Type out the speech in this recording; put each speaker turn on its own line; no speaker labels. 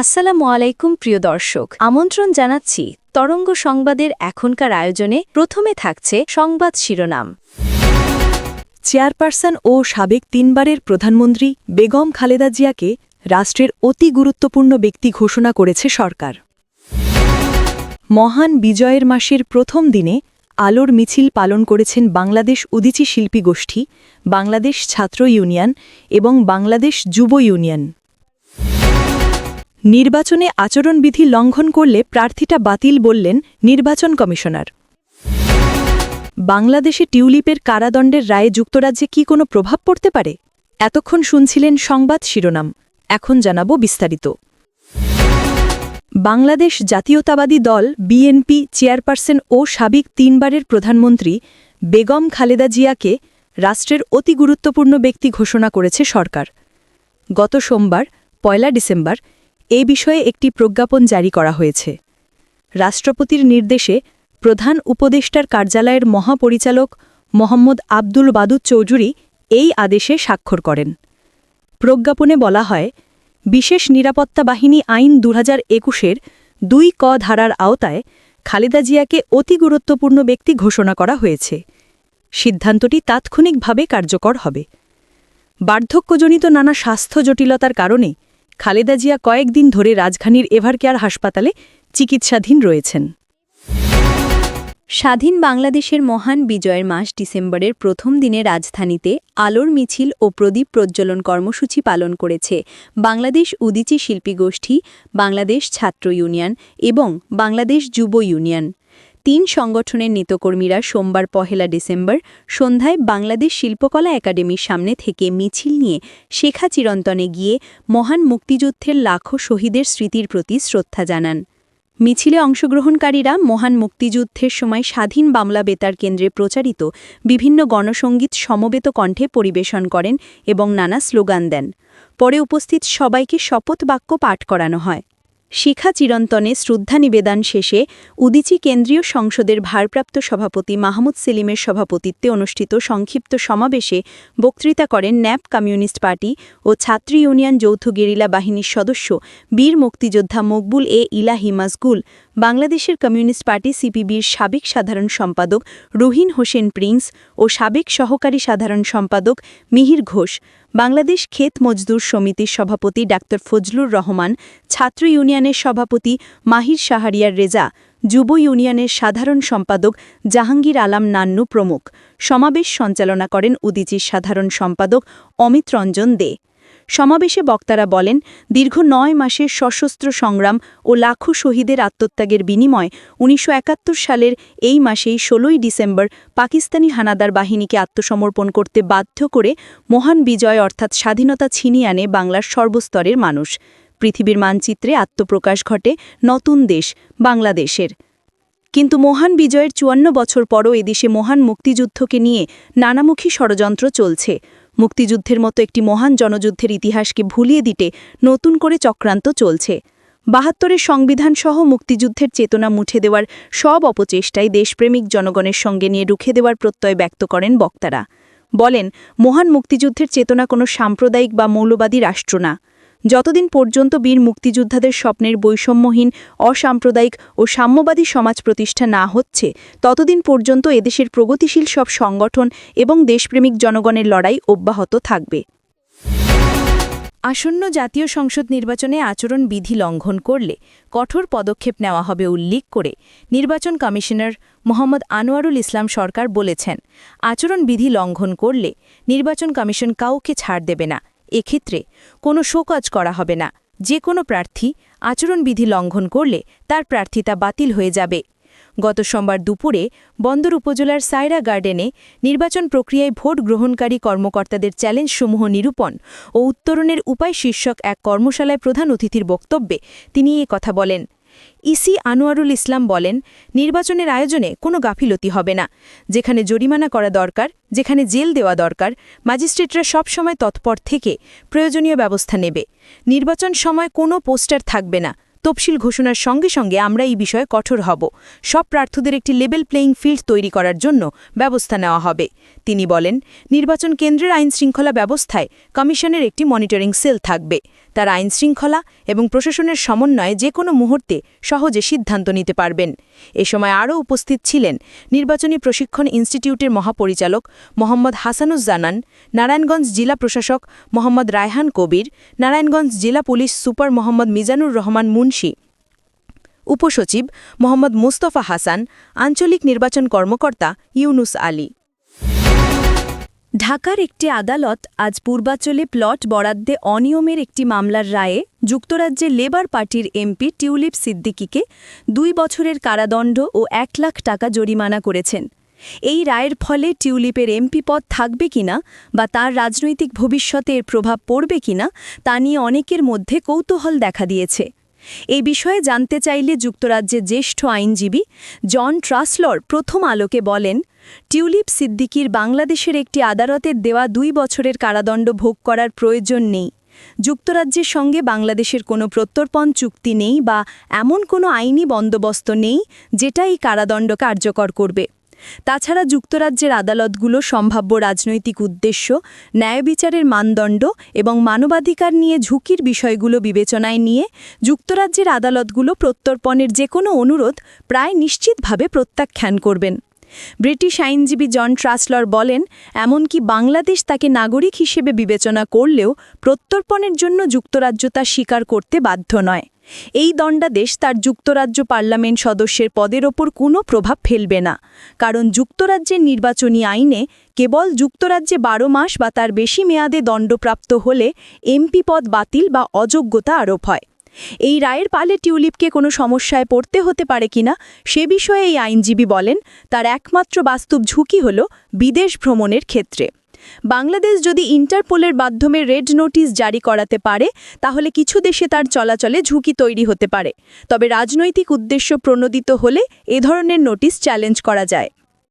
আসসালামু আলাইকুম, প্রিয় দর্শক। আমন্ত্রণ জানাচ্ছি তরঙ্গ সংবাদের এখনকার আয়োজনে। প্রথমে থাকছে সংবাদ শিরোনাম।
চেয়ারপারসন ও সাবেক তিনবারের প্রধানমন্ত্রী বেগম খালেদা জিয়াকে রাষ্ট্রের অতি গুরুত্বপূর্ণ ব্যক্তি ঘোষণা করেছে সরকার। মহান বিজয়ের মাসের প্রথম দিনে আলোর মিছিল পালন করেছেন বাংলাদেশ উদিচি শিল্পী গোষ্ঠী, বাংলাদেশ ছাত্র ইউনিয়ন এবং বাংলাদেশ যুব ইউনিয়ন। নির্বাচনে আচরণবিধি লঙ্ঘন করলে প্রার্থীটা বাতিল বললেন নির্বাচন কমিশনার। বাংলাদেশে টিউলিপের কারাদণ্ডের রায়ে যুক্তরাজ্যে কি কোনো প্রভাব পড়তে পারে? এতক্ষণ শুনছিলেন সংবাদ শিরোনাম। এখন জানাব বিস্তারিত। বাংলাদেশ জাতীয়তাবাদী দল, বিএনপি চেয়ারপারসন ও সাবেক তিনবারের প্রধানমন্ত্রী বেগম খালেদা জিয়াকে রাষ্ট্রের অতি গুরুত্বপূর্ণ ব্যক্তি ঘোষণা করেছে সরকার। গত সোমবার, পয়লা ডিসেম্বর এ বিষয়ে একটি প্রজ্ঞাপন জারি করা হয়েছে। রাষ্ট্রপতির নির্দেশে প্রধান উপদেষ্টার কার্যালয়ের মহাপরিচালক মোহাম্মদ আব্দুল বাদুদ চৌধুরী এই আদেশে স্বাক্ষর করেন। প্রজ্ঞাপনে বলা হয়, বিশেষ নিরাপত্তা বাহিনী আইন দু হাজার একুশের দুই ক ধারার আওতায় খালেদা জিয়াকে অতি গুরুত্বপূর্ণ ব্যক্তি ঘোষণা করা হয়েছে। সিদ্ধান্তটি তাৎক্ষণিকভাবে কার্যকর হবে। বার্ধক্যজনিত নানা স্বাস্থ্য জটিলতার কারণে খালেদা জিয়া কয়েকদিন ধরে রাজধানীর এভারকেয়ার হাসপাতালে চিকিৎসাধীন রয়েছেন।
স্বাধীন বাংলাদেশের মহান বিজয়ের মাস ডিসেম্বরের প্রথম দিনে রাজধানীতে আলোর মিছিল ও প্রদীপ প্রজ্বলন কর্মসূচি পালন করেছে বাংলাদেশ উদিচি শিল্পী গোষ্ঠী, বাংলাদেশ ছাত্র ইউনিয়ন এবং বাংলাদেশ যুব ইউনিয়ন। তিন সংগঠনের নেতকর্মীরা সোমবার পহেলা ডিসেম্বর সন্ধ্যায় বাংলাদেশ শিল্পকলা একাডেমির সামনে থেকে মিছিল নিয়ে শেখা চিরন্তনে গিয়ে মহান মুক্তিযুদ্ধের লাখো শহীদের স্মৃতির প্রতি শ্রদ্ধা জানান। মিছিলে অংশগ্রহণকারীরা মহান মুক্তিযুদ্ধের সময় স্বাধীন বাংলা বেতার কেন্দ্রে প্রচারিত বিভিন্ন গণসঙ্গীত সমবেত কণ্ঠে পরিবেশন করেন এবং নানা স্লোগান দেন। পরে উপস্থিত সবাইকে শপথ বাক্য পাঠ করানো হয়। শিখা চিরন্তনে শ্রদ্ধা নিবেদন শেষে উদিচি কেন্দ্রীয় সংসদের ভারপ্রাপ্ত সভাপতি মাহমুদ সেলিমের সভাপতিত্বে অনুষ্ঠিত সংক্ষিপ্ত সমাবেশে বক্তৃতা করেন ন্যাপ কমিউনিস্ট পার্টি ও ছাত্রী ইউনিয়ন যৌথ গেরিলা বাহিনীর সদস্য বীর মুক্তিযোদ্ধা মকবুল এ ইলাহি মাজগুল বাংলাদেশের কমিউনিস্ট পার্টি সিপিবির সাবেক সাধারণ সম্পাদক রুহিন হোসেন প্রিন্স ও সাবেক সহকারী সাধারণ সম্পাদক মিহির ঘোষ, বাংলাদেশ ক্ষেত মজদুর সমিতির সভাপতি ডাক্তার ফজলুর রহমান, ছাত্র ইউনিয়নের সভাপতি মাহির শাহরিয়ার রেজা, যুব ইউনিয়নের সাধারণ সম্পাদক জাহাঙ্গীর আলাম নান্নু প্রমুখ। সমাবেশ সঞ্চালনা করেন উদিচির সাধারণ সম্পাদক অমিত রঞ্জন দে। সমাবেশে বক্তারা বলেন, দীর্ঘ নয় মাসের সশস্ত্র সংগ্রাম ও লাখো শহীদের আত্মত্যাগের বিনিময় উনিশশো সালের এই মাসেই ষোলোই ডিসেম্বর পাকিস্তানি হানাদার বাহিনীকে আত্মসমর্পণ করতে বাধ্য করে মহান বিজয় অর্থাৎ স্বাধীনতা ছিনিয়ে আনে বাংলার সর্বস্তরের মানুষ। পৃথিবীর মানচিত্রে আত্মপ্রকাশ ঘটে নতুন দেশ, বাংলাদেশের। কিন্তু মহান বিজয়ের চুয়ান্ন বছর পরও এদেশে মহান মুক্তিযুদ্ধকে নিয়ে নানামুখী ষড়যন্ত্র চলছে। মুক্তিযুদ্ধের মতো একটি মহান জনযুদ্ধের ইতিহাসকে ভুলিয়ে দিতে নতুন করে চক্রান্ত চলছে। বাহাত্তরের সংবিধানসহ মুক্তিযুদ্ধের চেতনা মুছে দেওয়ার সব অপচেষ্টায় দেশপ্রেমিক জনগণের সঙ্গে নিয়ে রুখে দেওয়ার প্রত্যয় ব্যক্ত করেন বক্তারা। বলেন, মহান মুক্তিযুদ্ধের চেতনা কোনো সাম্প্রদায়িক বা মৌলবাদী রাষ্ট্র না। যতদিন পর্যন্ত বীর মুক্তিযোদ্ধাদের স্বপ্নের বৈষম্যহীন, অসাম্প্রদায়িক ও সাম্যবাদী সমাজ প্রতিষ্ঠা না হচ্ছে, ততদিন পর্যন্ত এদেশের প্রগতিশীল সব সংগঠন এবং দেশপ্রেমিক জনগণের লড়াই অব্যাহত থাকবে। আসন্ন জাতীয় সংসদ নির্বাচনে আচরণ বিধি লঙ্ঘন করলে কঠোর পদক্ষেপ নেওয়া হবে উল্লেখ করে নির্বাচন কমিশনার মোহাম্মদ আনোয়ারুল ইসলাম সরকার বলেছেন, আচরণ বিধি লঙ্ঘন করলে নির্বাচন কমিশন কাউকে ছাড় দেবে না। এক্ষেত্রে কোনো শোকজ করা হবে না। যে কোনো প্রার্থী আচরণবিধি লঙ্ঘন করলে তার প্রার্থিতা বাতিল হয়ে যাবে। গত সোমবার দুপুরে বন্দর উপজেলার সাইরা গার্ডেনে নির্বাচন প্রক্রিয়ায় ভোট গ্রহণকারী কর্মকর্তাদের চ্যালেঞ্জসমূহ নিরূপণ ও উত্তরণের উপায় শীর্ষক এক কর্মশালায় প্রধান অতিথির বক্তব্যে তিনি এ কথা বলেন। ইসি আনোয়ারুল ইসলাম বলেন, নির্বাচনের আয়োজনে কোনো গাফিলতি হবে না। যেখানে জরিমানা করা দরকার, যেখানে জেল দেওয়া দরকার, ম্যাজিস্ট্রেটরা সবসময় তৎপর থেকে প্রয়োজনীয় ব্যবস্থা নেবে। নির্বাচন সময় কোনো পোস্টার থাকবে না।
তফসিল ঘোষণার সঙ্গে সঙ্গে আমরা এই বিষয়ে কঠোর হব। সব প্রার্থীদের একটি লেভেল প্লেয়িং ফিল্ড তৈরি করার জন্য ব্যবস্থা নেওয়া হবে। তিনি বলেন, নির্বাচন কেন্দ্রের আইন শৃঙ্খলা ব্যবস্থায় কমিশনের একটি মনিটরিং সেল থাকবে। তার আইন শৃঙ্খলা এবং প্রশাসনের সমন্বয়ে যে কোনো মুহূর্তে সহজে সিদ্ধান্ত নিতে পারবেন। এ সময় আরও উপস্থিত ছিলেন নির্বাচনী প্রশিক্ষণ ইনস্টিটিউটের মহাপরিচালক মোহাম্মদ হাসানুজ্জানান নারায়ণগঞ্জ জেলা প্রশাসক মোহাম্মদ রায়হান কবির, নারায়ণগঞ্জ জেলা পুলিশ সুপার মোহাম্মদ মিজানুর রহমান মুন্সি, উপসচিব মোহাম্মদ মুস্তফা হাসান, আঞ্চলিক নির্বাচন কর্মকর্তা ইউনুস আলী।
ঢাকার একটি আদালত আজ পূর্বাচলে প্লট বরাদ্দে অনিয়মের একটি মামলার রায়ে যুক্তরাজ্যের লেবার পার্টির এমপি টিউলিপ সিদ্দিকিকে দুই বছরের কারাদণ্ড ও এক লাখ টাকা জরিমানা করেছেন। এই রায়ের ফলে টিউলিপের এমপি পদ থাকবে কিনা বা তার রাজনৈতিক ভবিষ্যতে এর প্রভাব পড়বে কিনা তা নিয়ে অনেকের মধ্যে কৌতূহল দেখা দিয়েছে। এই বিষয়ে জানতে চাইলে যুক্তরাজ্যের জ্যেষ্ঠ আইনজীবী জন ট্রাসলর প্রথম আলোকে বলেন টিউলিপ সিদ্দিকির বাংলাদেশের একটি আদালতের দেওয়া দুই বছরের কারাদণ্ড ভোগ করার প্রয়োজন নেই। যুক্তরাজ্যের সঙ্গে বাংলাদেশের কোনো প্রত্যর্পণ চুক্তি নেই বা এমন কোনো আইনি বন্দোবস্ত নেই যেটা এই কারাদণ্ড কার্যকর করবে। তাছাড়া যুক্তরাজ্যের আদালতগুলো সম্ভাব্য রাজনৈতিক উদ্দেশ্য ন্যায়বিচারের মানদণ্ড এবং মানবাধিকার নিয়ে ঝুঁকির বিষয়গুলো বিবেচনায় নিয়ে যুক্তরাজ্যের আদালতগুলো প্রত্যর্পণের যে কোনো অনুরোধ প্রায় নিশ্চিতভাবে প্রত্যাখ্যান করবেন। ব্রিটিশ আইনজীবী জন ট্রাসলর বলেন, এমনকি বাংলাদেশ তাকে নাগরিক হিসেবে বিবেচনা করলেও প্রত্যর্পণের জন্য যুক্তরাজ্য তা স্বীকার করতে বাধ্য নয়। এই দণ্ডাদেশ তার যুক্তরাজ্য পার্লামেন্ট সদস্যের পদের ওপর কোনো প্রভাব ফেলবে না, কারণ যুক্তরাজ্যের নির্বাচনী আইনে কেবল যুক্তরাজ্যে বারো মাস বা তার বেশি মেয়াদে দণ্ডপ্রাপ্ত হলে এমপি পদ বাতিল বা অযোগ্যতা আরোপ হয়। এই রায়ের পালে টিউলিপকে কোনো সমস্যায় পড়তে হতে পারে কিনা সে বিষয়ে এই আইনজীবী বলেন, তার একমাত্র বাস্তব ঝুঁকি হল বিদেশ ভ্রমণের ক্ষেত্রে। বাংলাদেশ যদি ইন্টারপোলের মাধ্যমে রেড নোটিশ জারি করাতে পারে, তাহলে কিছু দেশে তার চলাচলে ঝুঁকি তৈরি হতে পারে। তবে রাজনৈতিক উদ্দেশ্য প্রণোদিত হলে এ ধরনের নোটিশ চ্যালেঞ্জ করা যায়।